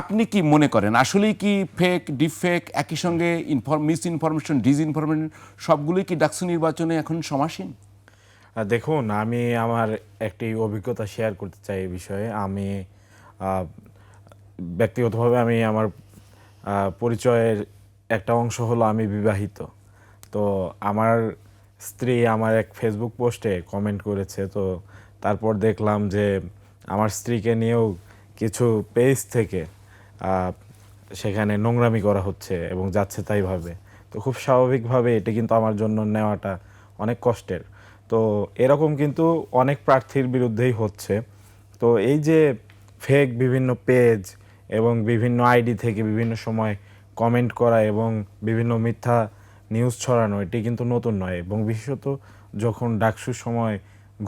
আপনি কি মনে করেন? আসলেই কি ফেক ডিফেক একই সঙ্গে মিস ইনফরমেশন ডিস ইনফরমেশন সবগুলোই কি ডাকসু নির্বাচনে এখন সমাসীন? দেখুন, আমি আমার একটি অভিজ্ঞতা শেয়ার করতে চাই এই বিষয়ে। আমি ব্যক্তিগতভাবে আমি আমার পরিচয়ের একটা অংশ হলো আমি বিবাহিত। তো আমার স্ত্রী আমার এক ফেসবুক পোস্টে কমেন্ট করেছে। তো তারপর দেখলাম যে আমার স্ত্রীকে নিয়েও কিছু পেজ থেকে সেখানে নোংরামি করা হচ্ছে এবং যাচ্ছে তাইভাবে। তো খুব স্বাভাবিকভাবে এটি কিন্তু আমার জন্য নেওয়াটা অনেক কষ্টের। তো এরকম কিন্তু অনেক প্রার্থীর বিরুদ্ধেই হচ্ছে। তো এই যে ফেক বিভিন্ন পেজ এবং বিভিন্ন আইডি থেকে বিভিন্ন সময় কমেন্ট করা এবং বিভিন্ন মিথ্যা নিউজ ছড়ানো, এটি কিন্তু নতুন নয়। এবং বিশেষত যখন ডাকসুর সময়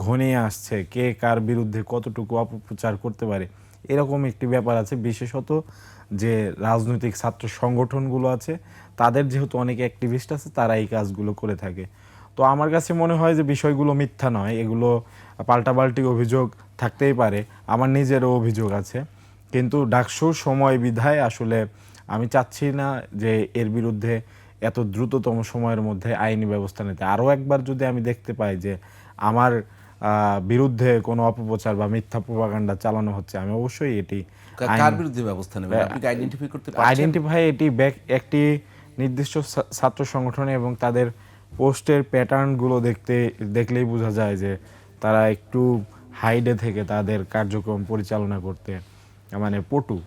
ঘনিয়ে আসছে, কে কার বিরুদ্ধে কতটুকু অপপ্রচার করতে পারে এরকম একটি ব্যাপার আছে। বিশেষত যে রাজনৈতিক ছাত্র সংগঠনগুলো আছে, তাদের যেহেতু অনেক অ্যাক্টিভিস্ট আছে, তারা এই কাজগুলো করে থাকে। তো আমার কাছে মনে হয় যে বিষয়গুলো মিথ্যা নয়, এগুলো পাল্টাপাল্টি অভিযোগ থাকতেই পারে। আমার নিজেরও অভিযোগ আছে। কিন্তু ডাকসুর সময় বিধায় আসলে আমি চাচ্ছি না যে এর বিরুদ্ধে এত দ্রুততম সময়ের মধ্যে আইনি ব্যবস্থা নিতে। আরও একবার যদি আমি দেখতে পাই যে আমার বিরুদ্ধে কোনো অপপ্রচার বা মিথ্যা প্রপাগান্ডা চালানো হচ্ছে আমি অবশ্যই এটি কার বিরুদ্ধে ব্যবস্থা নেবেন? আপনি আইডেন্টিফাই করতে পারছেন? আইডেন্টিফাই এটি একটি নির্দিষ্ট ছাত্র সংগঠনে এবং তাদের পোস্টের প্যাটার্নগুলো দেখতে দেখলেই বোঝা যায় যে তারা একটু হাইডে থেকে তাদের কার্যক্রম পরিচালনা করতে মানে পটু।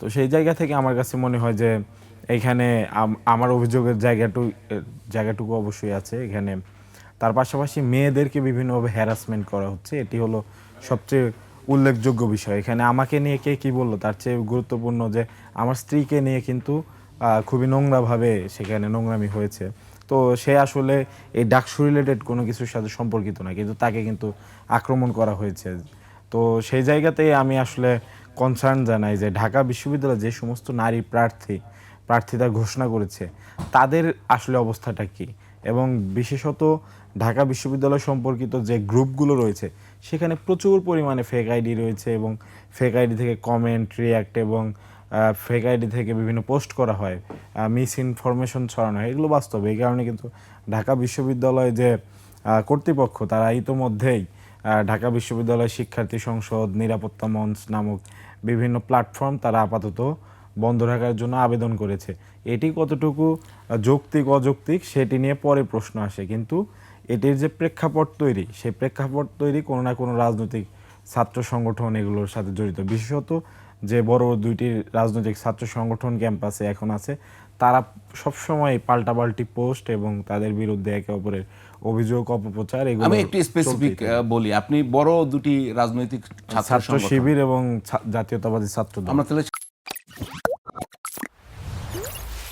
তো সেই জায়গা থেকে আমার কাছে মনে হয় যে এখানে আম- আমার অভিযোগের জায়গাটু জায়গাটুকু অবশ্যই আছে। এখানে তার পাশাপাশি মেয়েদেরকে বিভিন্নভাবে হ্যারাসমেন্ট করা হচ্ছে। এটি হলো সবচেয়ে উল্লেখযোগ্য বিষয়। এখানে আমাকে নিয়ে কে কি বলল, তার চেয়ে গুরুত্বপূর্ণ যে আমার স্ত্রীকে নিয়ে কিন্তু খুবই নোংরাভাবে সেখানে নোংরামি হয়েছে। তো সে আসলে এই ডাকসু রিলেটেড কোনো কিছুর সাথে সম্পর্কিত না, কিন্তু তাকে কিন্তু আক্রমণ করা হয়েছে। তো সেই জায়গাতেই আমি আসলে কনসার্ন জানাই যে ঢাকা বিশ্ববিদ্যালয়ে যে সমস্ত নারী প্রার্থী প্রার্থিতা ঘোষণা করেছে, তাদের আসলে অবস্থাটা কি? এবং বিশেষত ঢাকা বিশ্ববিদ্যালয় সম্পর্কিত যে গ্রুপগুলো রয়েছে, সেখানে প্রচুর পরিমাণে ফেক আইডি রয়েছে এবং ফেক আইডি থেকে কমেন্ট রিয়াক্ট এবং ফেক আইডি থেকে বিভিন্ন পোস্ট করা হয় মিস ইনফরমেশন ছড়ানো হয়, এগুলো বাস্তব। এই কারণে কিন্তু ঢাকা বিশ্ববিদ্যালয় যে কর্তৃপক্ষ, তারা ইতোমধ্যেই ঢাকা বিশ্ববিদ্যালয় শিক্ষার্থী সংসদ, নিরাপত্তা মঞ্চ নামক বিভিন্ন প্ল্যাটফর্ম তারা আপাতত বন্ধ রাখার জন্য আবেদন করেছে। এটি কতটুকু যৌক্তিক অযৌক্তিক সেটি নিয়ে পরে প্রশ্ন আসে। কিন্তু এটির যে প্রেক্ষাপট তৈরি সেই প্রেক্ষাপট তৈরি কোনো না কোনো রাজনৈতিক ছাত্র সংগঠন এগুলোর সাথে জড়িত। বিশেষত যে বড় দুইটি রাজনৈতিক ছাত্র সংগঠন ক্যাম্পাসে এখন আছে তারা সবসময় পাল্টাপাল্টি পোস্ট এবং তাদের বিরুদ্ধে একে অপরের অভিযোগ অপপ্রচার এগুলো আমি একটু স্পেসিফিক বলি আপনি বড় দুটি রাজনৈতিক ছাত্র শিবির এবং জাতীয়তাবাদী ছাত্র আমরা তাহলে